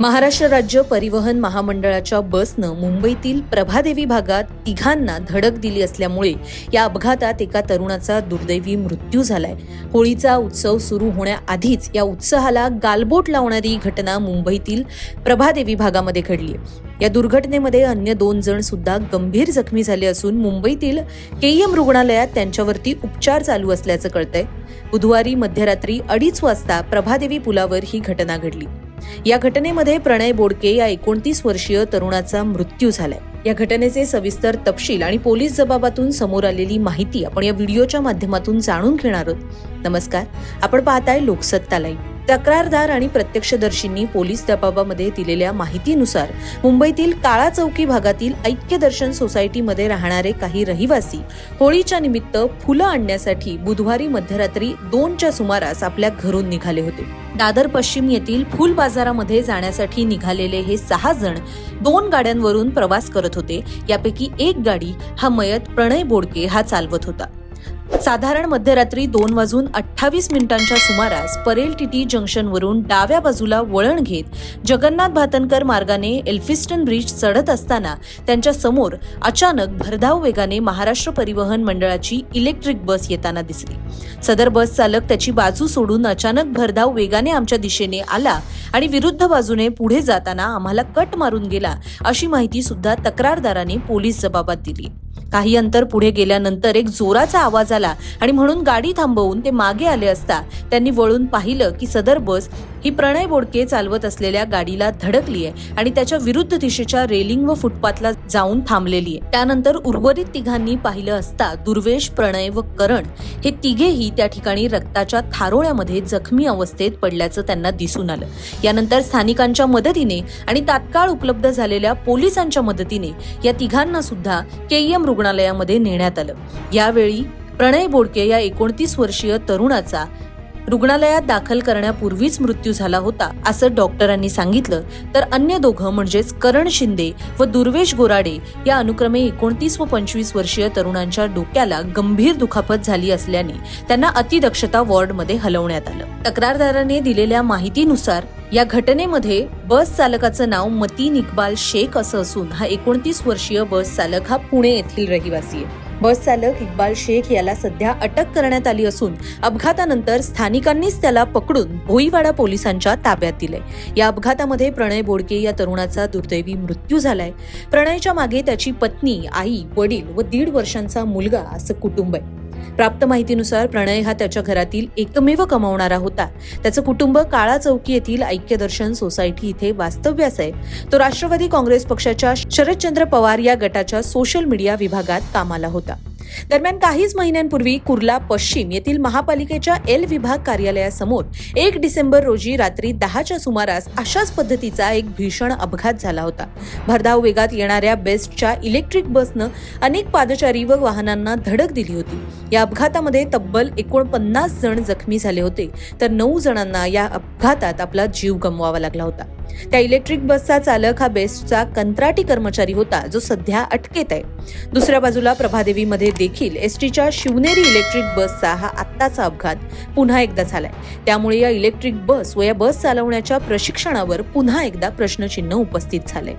महाराष्ट्र राज्य परिवहन महामंडळाच्या बसनं मुंबईतील प्रभादेवी भागात तिघांना धडक दिली असल्यामुळे या अपघातात एका तरुणाचा दुर्दैवी मृत्यू झालाय. होळीचा उत्सव सुरू होण्याआधीच या उत्साहाला गालबोट लावणारी घटना मुंबईतील प्रभादेवी भागामध्ये घडली या दुर्घटनेमध्ये अन्य दोन जण सुद्धा गंभीर जखमी झाले असून मुंबईतील केईएम रुग्णालयात त्यांच्यावरती उपचार चालू असल्याचं कळतंय. बुधवारी मध्यरात्री अडीच वाजता प्रभादेवी पुलावर ही घटना घडली. या घटनेमध्ये प्रणय बोडके या एकोणतीस वर्षीय तरुणाचा मृत्यू झालाय. या घटनेचे सविस्तर तपशील आणि पोलीस जबाबातून समोर आलेली माहिती आपण या व्हिडिओच्या माध्यमातून जाणून घेणार आहोत. नमस्कार आपण पाहताय लोकसत्ता लाईव्ह. तक्रारदार आणि प्रत्यक्षदर्शींनी पोलीस दबावामध्ये दिलेल्या माहितीनुसार मुंबईतील काळा चौकी भागातील ऐक्य दर्शन सोसायटीमध्ये राहणारे काही रहिवासी होळीच्या निमित्त फुलं आणण्यासाठी बुधवारी मध्यरात्री दोनच्या सुमारास आपल्या घरून निघाले होते. दादर पश्चिम येथील फुल बाजारामध्ये जाण्यासाठी निघालेले हे सहा जण दोन गाड्यांवरून प्रवास करत होते. यापैकी एक गाडी हा मयत प्रणय बोडके हा चालवत होता. साधारण मध्यरात्री दोन वाजून अठ्ठावीस मिनिटांच्या सुमारास परेल टीटी जंक्शनवरून डाव्या बाजूला वळण घेत जगन्नाथ भातनकर मार्गाने एल्फिस्टन ब्रिज चढत असताना त्यांच्यासमोर अचानक भरधाव वेगाने महाराष्ट्र परिवहन मंडळाची इलेक्ट्रिक बस येताना दिसली. सदर बस चालक त्याची बाजू सोडून अचानक भरधाव वेगाने आमच्या दिशेने आला आणि विरुद्ध बाजूने पुढे जाताना आम्हाला कट मारून गेला अशी माहिती सुद्धा तक्रारदाराने पोलीस जबाबात दिली. काही अंतर पुढे गेल्यानंतर एक जोराचा आवाज झाला. आणि म्हणून गाडी थांबवून ते मागे आले असता त्यांनी वळून पाहिलं की सदर बस ही प्रणय बोडके चालवत असलेल्या गाडीला धडकली आहे आणि त्याच्या विरुद्ध दिशेच्या रेलिंग व फुटपाथला जाऊन थांबलेली आहे. त्यानंतर उर्वरित तिघांनी पाहिलं असता दुर्वेश प्रणय व करण हे तिघेही त्या ठिकाणी रक्ताच्या थारोळ्यामध्ये जखमी अवस्थेत पडल्याचं त्यांना दिसून आलं. यानंतर स्थानिकांच्या मदतीने आणि तात्काळ उपलब्ध झालेल्या पोलिसांच्या मदतीने या तिघांना सुद्धा केईएम रुग्णालयामध्ये नेण्यात आलं. यावेळी प्रणय बोडके या एकोणतीस वर्षीय तरुणाचा रुग्णालयात दाखल करण्यापूर्वीच मृत्यू झाला होता असं डॉक्टरांनी सांगितलं. तर अन्य दोघं म्हणजेच करण शिंदे व दुर्वेश गोराडे या अनुक्रमे एकोणतीस व पंचवीस वर्षीय तरुणांच्या डोक्याला गंभीर दुखापत झाली असल्याने त्यांना अतिदक्षता वॉर्डमध्ये हलवण्यात आलं. तक्रारदाराने दिलेल्या माहितीनुसार या घटनेमध्ये बस चालकाचं नाव मतीन इक्बाल शेख असं असून हा एकोणतीस वर्षीय बस चालक हा पुणे येथील रहिवासी आहे. बस चालक इक्बाल शेख याला सध्या अटक करण्यात आली असून अपघातानंतर स्थानिकांनीच त्याला पकडून भोईवाडा पोलिसांच्या ताब्यात दिले या अपघातामध्ये प्रणय बोडके या तरुणाचा दुर्दैवी मृत्यू झालाय. प्रणयच्या मागे त्याची पत्नी आई वडील व दीड वर्षांचा मुलगा असं कुटुंब आहे. प्राप्त माहितीनुसार प्रणय हा त्याच्या घरातील एकमेव कमावणारा होता. त्याचं कुटुंब काळा चौकी येथील ऐक्यदर्शन सोसायटी इथे वास्तव्यास आहे. तो राष्ट्रवादी काँग्रेस पक्षाच्या शरदचंद्र पवार या गटाच्या सोशल मीडिया विभागात कामाला होता. दरम्यान काहीच महिन्यांपूर्वी कुर्ला पश्चिम येथील महापालिकेच्या एल विभाग कार्यालयासमोर एक डिसेंबर रोजी रात्री दहाच्या सुमारास अशाच पद्धतीचा एक भीषण अपघात झाला होता. भरधाव वेगात येणाऱ्या बेस्टच्या इलेक्ट्रिक बसनं अनेक पादचारी व वाहनांना धडक दिली होती. या अपघातामध्ये तब्बल एकोणपन्नास जण जखमी झाले होते. तर नऊ जणांना या अपघातात आपला जीव गमवावा लागला होता. त्या इलेक्ट्रिक बसचा चालक हा बेस्टचा कंत्राटी कर्मचारी होता जो सध्या अटकेत आहे. दुसऱ्या बाजूला प्रभादेवीमध्ये देखील एसटीच्या शिवनेरी इलेक्ट्रिक बसचा हा आत्ताचा अपघात पुन्हा एकदा झालाय. त्यामुळे या इलेक्ट्रिक बस व या बस चालवण्याच्या प्रशिक्षणावर पुन्हा एकदा प्रश्नचिन्ह उपस्थित झालंय.